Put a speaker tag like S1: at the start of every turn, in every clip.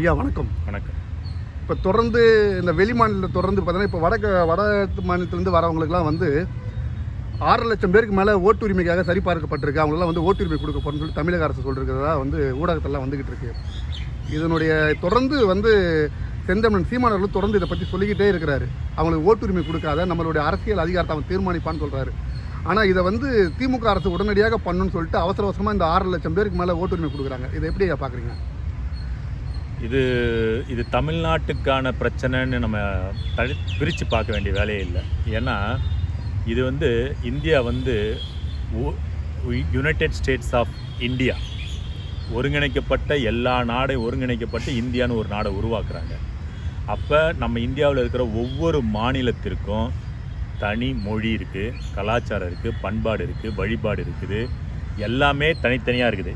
S1: ஐயா வணக்கம்.
S2: வணக்கம்.
S1: இப்போ தொடர்ந்து இந்த வெளி மாநிலத்தில் தொடர்ந்து பார்த்தீங்கன்னா இப்போ வடக்கு வட மாநிலத்திலேருந்து வரவங்களுக்குலாம் வந்து ஆறு லட்சம் பேருக்கு மேலே ஓட்டுரிமைக்காக சரிபார்க்கப்பட்டிருக்கு. அவங்களெல்லாம் வந்து ஓட்டுரிமை கொடுக்க போகிறோம்னு சொல்லி தமிழக அரசு சொல்லிருக்கிறதா வந்து ஊடகத்தெல்லாம் வந்துக்கிட்டு இருக்கு. இதனுடைய தொடர்ந்து வந்து செந்தமிழன் சீமானவர்கள் தொடர்ந்து இதை பற்றி சொல்லிக்கிட்டே இருக்கிறாரு. அவங்களுக்கு ஓட்டுரிமை கொடுக்காத நம்மளுடைய அரசியல் அதிகாரத்தை அவன் தீர்மானிப்பான்னு சொல்கிறாரு ஆனால் இதை வந்து திமுக அரசு உடனடியாக பண்ணணும்னு சொல்லிட்டு அவசர அவசரமாக இந்த ஆறு லட்சம் பேருக்கு மேலே ஓட்டுரிமை கொடுக்குறாங்க. இதை எப்படி பார்க்குறீங்க
S2: இது இது தமிழ்நாட்டுக்கான பிரச்சனைன்னு நம்ம தழி பிரித்து பார்க்க வேண்டிய வேலையே இல்லை. ஏன்னா இது வந்து இந்தியா வந்து யுனைடெட் ஸ்டேட்ஸ் ஆஃப் இந்தியா ஒருங்கிணைக்கப்பட்ட எல்லா நாடையும் ஒருங்கிணைக்கப்பட்டு இந்தியான்னு ஒரு நாடை உருவாக்குறாங்க. அப்போ நம்ம இந்தியாவில் இருக்கிற ஒவ்வொரு மாநிலத்திற்கும் தனி மொழி இருக்குது கலாச்சாரம் இருக்குது பண்பாடு இருக்குது வழிபாடு இருக்குது. எல்லாமே தனித்தனியாக இருக்குது.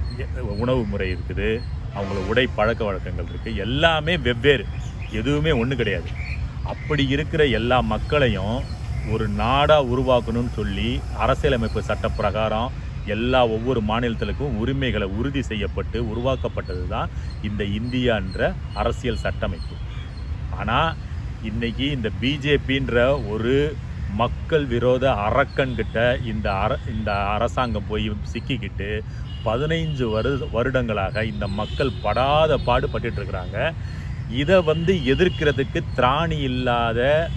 S2: உணவு முறை இருக்குது. அவங்கள உடை பழக்க வழக்கங்கள் இருக்குது எல்லாமே வெவ்வேறு. எதுவுமே ஒன்று கிடையாது. அப்படி இருக்கிற எல்லா மக்களையும் ஒரு நாடாக உருவாக்கணும்னு சொல்லி அரசியலமைப்பு சட்ட பிரகாரம் எல்லா ஒவ்வொரு மாநிலத்திலுக்கும் உரிமைகளை உறுதி செய்யப்பட்டு உருவாக்கப்பட்டது தான் இந்த இந்தியான்ற அரசியல் சட்டமைப்பு. ஆனால் இன்னைக்கு இந்த பிஜேபின்ற ஒரு மக்கள் விரோத அரக்கன்கிட்ட இந்த அர இந்த அரசாங்கம் போய் சிக்கிக்கிட்டு பதினைஞ்சு வரு வருடங்களாக இந்த மக்கள் படாத பாடுபட்டுருக்குறாங்க இருக்கிறாங்க இதை வந்து எதிர்க்கிறதுக்கு திராணி இல்லாத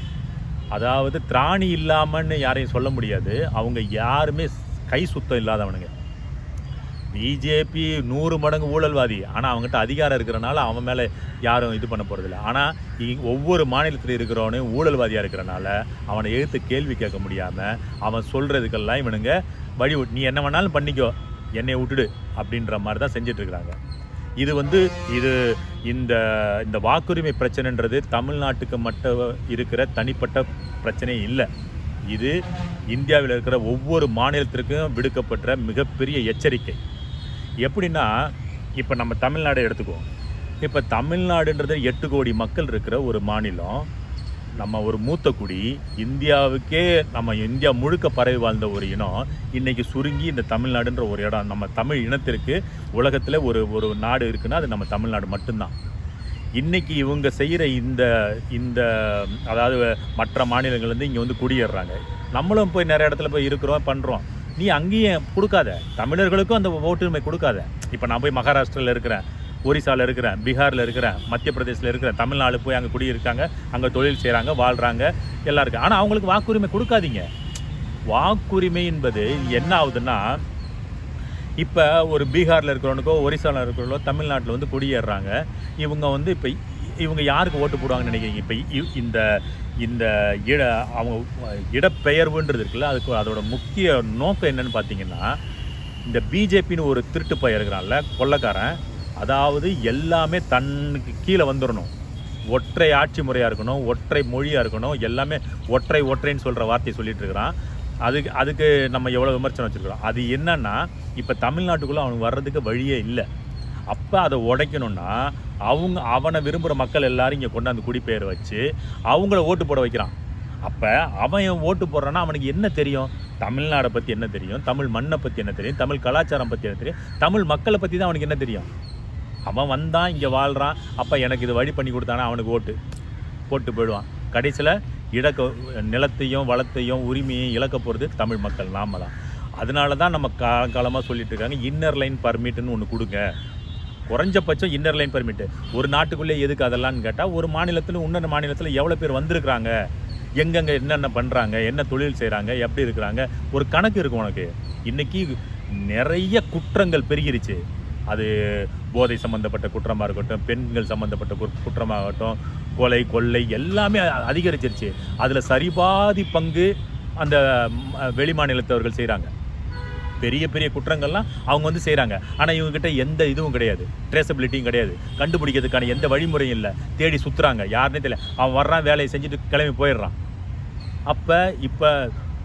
S2: அதாவது திராணி இல்லாமன்னு யாரையும் சொல்ல முடியாது. அவங்க யாருமே கை சுத்தம் இல்லாதவனுங்க. பிஜேபி நூறு மடங்கு ஊழல்வாதி. ஆனால் அவங்ககிட்ட அதிகாரம் இருக்கிறனால அவன் மேலே யாரும் இது பண்ண போகிறதில்ல ஆனால் ஒவ்வொரு மாநிலத்தில் இருக்கிறவனும் ஊழல்வாதியாக இருக்கிறனால அவனை எழுத்து கேள்வி கேட்க முடியாமல் அவன் சொல்கிறதுக்கெல்லாம் இவனுங்க வழி விட்டு, நீ என்ன வேணாலும் பண்ணிக்கோ என்னை விட்டுடு அப்படின்ற மாதிரி தான் செஞ்சிட்ருக்கிறாங்க. இது வந்து இது இந்த இந்த வாக்குரிமை பிரச்சனைன்றது தமிழ்நாட்டுக்கு மட்டும் இருக்கிற தனிப்பட்ட பிரச்சனை இல்லை. இது இந்தியாவில் இருக்கிற ஒவ்வொரு மாநிலத்திற்கும் விடுக்கப்பட்ட மிகப்பெரிய எச்சரிக்கை. எப்படின்னா இப்போ நம்ம தமிழ்நாடு எடுத்துக்குவோம். இப்போ தமிழ்நாடுன்றது எட்டு கோடி மக்கள் இருக்கிற ஒரு மாநிலம். நம்ம ஒரு மூத்த குடி இந்தியாவுக்கே நம்ம இந்தியா முழுக்க பரவி வாழ்ந்த ஒரு இனம். இன்றைக்கி சுருங்கி இந்த தமிழ்நாடுன்ற ஒரு இடம் நம்ம தமிழ் இனத்திற்கு உலகத்தில் ஒரு ஒரு நாடு இருக்குன்னா அது நம்ம தமிழ்நாடு மட்டும்தான். இன்றைக்கி இவங்க செய்கிற இந்த இந்த அதாவது மற்ற மாநிலங்கள்லேருந்து இங்கே வந்து குடியேறுறாங்க. நம்மளும் போய் நிறைய இடத்துல போய் இருக்கிறோம் பண்ணுறோம் நீ அங்கேயும் கொடுக்காத. தமிழர்களுக்கும் அந்த ஓட்டுரிமை கொடுக்காத. இப்போ நான் போய் மகாராஷ்டிராவில் இருக்கிறேன் ஒரிசாவில் இருக்கிறேன் பீகாரில் இருக்கிறேன் மத்திய பிரதேசில் இருக்கிறேன் தமிழ்நாடு போய் அங்கே குடியிருக்காங்க அங்கே தொழில் செய்கிறாங்க வாழ்கிறாங்க எல்லாம் இருக்குது ஆனால் அவங்களுக்கு வாக்குரிமை கொடுக்காதீங்க. வாக்குரிமை என்பது என்ன ஆகுதுன்னா இப்போ ஒரு பீகாரில் இருக்கிறவனுக்கோ ஒரிசாவில் இருக்கிறவங்களோ தமிழ்நாட்டில் வந்து குடியேறுறாங்க இவங்க வந்து இப்போ இவங்க யாருக்கு ஓட்டு போடுவாங்கன்னு நினைக்கிறீங்க? இப்போ இ- இந்த இந்த இட அவங்க இடப்பெயர்வுன்றது இருக்குல்ல அதுக்கு அதோட முக்கிய நோக்கம் என்னன்னு பார்த்தீங்கன்னா இந்த பிஜேபின்னு ஒரு திருட்டு பையன் இருக்கிறான்ல கொள்ளக்காரன் அதாவது எல்லாமே தன்னுக்கு கீழே வந்துடணும் ஒற்றை ஆட்சி முறையாக இருக்கணும் ஒற்றை மொழியாக இருக்கணும் எல்லாமே ஒற்றை ஒற்றைன்னு சொல்கிற வார்த்தையை சொல்லிட்டு இருக்கிறான். அதுக்கு அதுக்கு நம்ம எவ்வளோ விமர்சனம் வச்சுருக்கிறோம். அது என்னன்னா இப்போ தமிழ்நாட்டுக்குள்ளே அவனுக்கு வர்றதுக்கு வழியே இல்லை. அப்போ அதை உடைக்கணும்னா அவங்க அவனை விரும்புகிற மக்கள் எல்லாரும் இங்கே கொண்டாந்து குடிப்பெயர் வச்சு அவங்கள ஓட்டு போட வைக்கிறான். அப்போ அவன் ஓட்டு போடுறான்னா அவனுக்கு என்ன தெரியும்? தமிழ்நாடை பற்றி என்ன தெரியும்? தமிழ் மண்ணை பற்றி என்ன தெரியும்? தமிழ் கலாச்சாரம் பற்றி என்ன தெரியும்? தமிழ் மக்களை பற்றி தான் அவனுக்கு என்ன தெரியும்? அவன் வந்தான் இங்கே வாழ்கிறான் அப்போ எனக்கு இது வழி பண்ணி கொடுத்தானா? அவனுக்கு ஓட்டு. போட்டு போயிடுவான். கடைசியில் இழக்க நிலத்தையும் வளத்தையும் உரிமையும் இழக்க போகிறது தமிழ் மக்கள். நாம தான். அதனால தான் நம்ம காலகாலமாக சொல்லிட்டு இருக்காங்க இன்னர் லைன் பர்மிட்னு ஒன்று கொடுங்க. குறைஞ்சபட்சம் இன்னர் லைன் பர்மிட் ஒரு நாட்டுக்குள்ளே எதுக்கு அதெல்லாம்னு கேட்டால் ஒரு மாநிலத்தில் இன்னொரு மாநிலத்தில் எவ்வளோ பேர் வந்திருக்கிறாங்க? எங்கெங்கே என்னென்ன பண்ணுறாங்க என்ன தொழில் செய்கிறாங்க எப்படி இருக்கிறாங்க? ஒரு கணக்கு இருக்கும் உனக்கு. இன்றைக்கி நிறைய குற்றங்கள் பெருகிருச்சு. அது போதை சம்மந்தப்பட்ட குற்றமாக இருக்கட்டும் பெண்கள் சம்மந்தப்பட்ட குற்றமாகட்டும் கொலை கொள்ளை எல்லாமே அதிகரிச்சிருச்சு. அதில் சரிபாதி பங்கு அந்த வெளி மாநிலத்தவர்கள் செய்கிறாங்க பெரிய பெரிய குற்றங்கள்லாம் அவங்க வந்து செய்கிறாங்க ஆனால் இவங்ககிட்ட எந்த இதுவும் கிடையாது. ட்ரேசபிலிட்டியும் கிடையாது. கண்டுபிடிக்கிறதுக்கான எந்த வழிமுறையும் இல்லை. தேடி சுற்றுறாங்க யாருன்னே தெரியல. அவன் வர்றான் வேலையை செஞ்சுட்டு கிளம்பி போயிடுறான். அப்போ இப்போ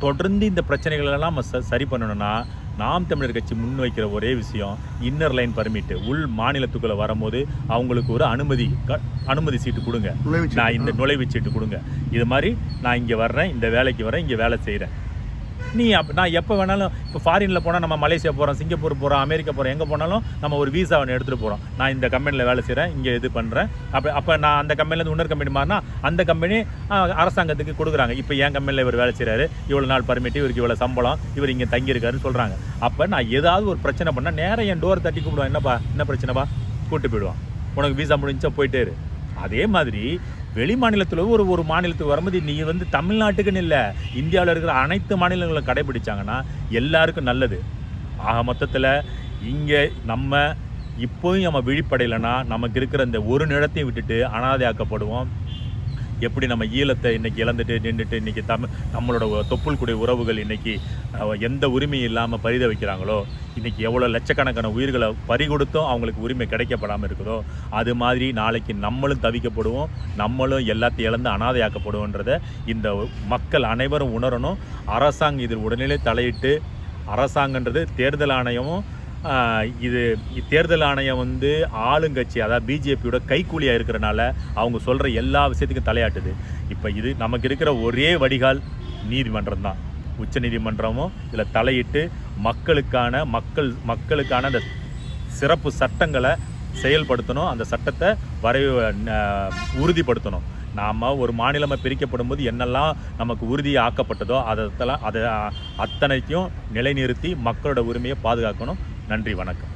S2: தொடர்ந்து இந்த பிரச்சனைகளெல்லாம் நம்ம ச சரி பண்ணணும்னா நாம் தமிழர் கட்சி முன்வைக்கிற ஒரே விஷயம் இன்னர் லைன் பர்மிட்டு உள் மாநிலத்துக்குள்ளே வரும்போது அவங்களுக்கு ஒரு அனுமதி க அனுமதி சீட்டு கொடுங்க. நான் இந்த நுழைவு சீட்டு கொடுங்க. இது மாதிரி நான் இங்கே வர்றேன் இந்த வேலைக்கு வரேன் இங்கே வேலை செய்கிறேன் நீ அப்போ நான் எப்போ வேணாலும் இப்போ ஃபாரினில் போனால் நம்ம மலேசியா போகிறோம் சிங்கப்பூர் போகிறோம் அமெரிக்கா போகிறோம் எங்கே போனாலும் நம்ம ஒரு வீசா ஒன்று எடுத்துகிட்டு போகிறோம் நான் இந்த கம்பெனியில் வேலை செய்கிறேன் இங்கே இது பண்ணுறேன் அப்போ அப்போ நான் அந்த கம்பெனிலேருந்து இன்னொரு கம்பெனி மாறினா அந்த கம்பெனி அரசாங்கத்துக்கு கொடுக்குறாங்க. இப்போ என் கம்பெனியில் இவர் வேலை செய்கிறாரு இவ்வளோ நாள் பர்மிட் இவருக்கு இவ்வளோ சம்பளம் இவர் இங்கே தங்கியிருக்காருன்னு சொல்கிறாங்க அப்போ நான் ஏதாவது ஒரு பிரச்சனை பண்ணால் நேராக என் டோர் தட்டி கூப்பிடுவேன். என்னப்பா என்ன பிரச்சனைப்பா? கூட்டு போயிடுவான். உனக்கு வீசா முடிஞ்சா போயிட்டே இரு. அதே மாதிரி வெளி மாநிலத்தில் ஒரு ஒரு மாநிலத்துக்கு வரும்போது நீ வந்து தமிழ்நாட்டுக்குன்னு இல்லை இந்தியாவில் இருக்கிற அனைத்து மாநிலங்களும் கடைபிடிச்சாங்கன்னா எல்லாருக்கும் நல்லது. ஆக மொத்தத்தில் இங்கே நம்ம இப்போயும் நம்ம விழிப்படையலைன்னா நமக்கு இருக்கிற இந்த ஒரு நிலத்தையும் விட்டுட்டு அனாதையாக்கப்படுவோம். எப்படி நம்ம ஈழத்தை இன்றைக்கி இழந்துட்டு நின்றுட்டு இன்றைக்கி தமிழ் நம்மளோட தொப்புள் குடி உறவுகள் இன்றைக்கி எந்த உரிமையும் இல்லாமல் பரித வைக்கிறாங்களோ இன்றைக்கி எவ்வளோ லட்சக்கணக்கான உயிர்களை பறிகொடுத்தும் அவங்களுக்கு உரிமை கிடைக்கப்படாமல் இருக்குதோ அது மாதிரி நாளைக்கு நம்மளும் தவிக்கப்படுவோம் நம்மளும் எல்லாத்தையும் இழந்து அனாதையாக்கப்படுவோன்றதை இந்த மக்கள் அனைவரும் உணரணும். அரசாங்கம் இதில் உடனே தலையிட்டு அரசாங்கன்றது தேர்தல் ஆணையமும் இது தேர்தல் ஆணையம் வந்து ஆளுங்கட்சி அதாவது பிஜேபியோட கைக்கூலியாக இருக்கிறனால அவங்க சொல்கிற எல்லா விஷயத்துக்கும் தலையாட்டுது. இப்போ இது நமக்கு இருக்கிற ஒரே வடிகால் நீதிமன்றம் தான். உச்ச நீதிமன்றமும் இதில் தலையிட்டு மக்களுக்கான மக்கள் மக்களுக்கான அந்த சிறப்பு சட்டங்களை செயல்படுத்தணும் அந்த சட்டத்தை வரை உறுதிப்படுத்தணும். நாம் ஒரு மாநிலமாக பிரிக்கப்படும் போது என்னெல்லாம் நமக்கு உறுதி ஆக்கப்பட்டதோ அதெல்லாம் அதை அத்தனைக்கும் நிலைநிறுத்தி மக்களோட உரிமையை பாதுகாக்கணும். நன்றி வணக்கம்.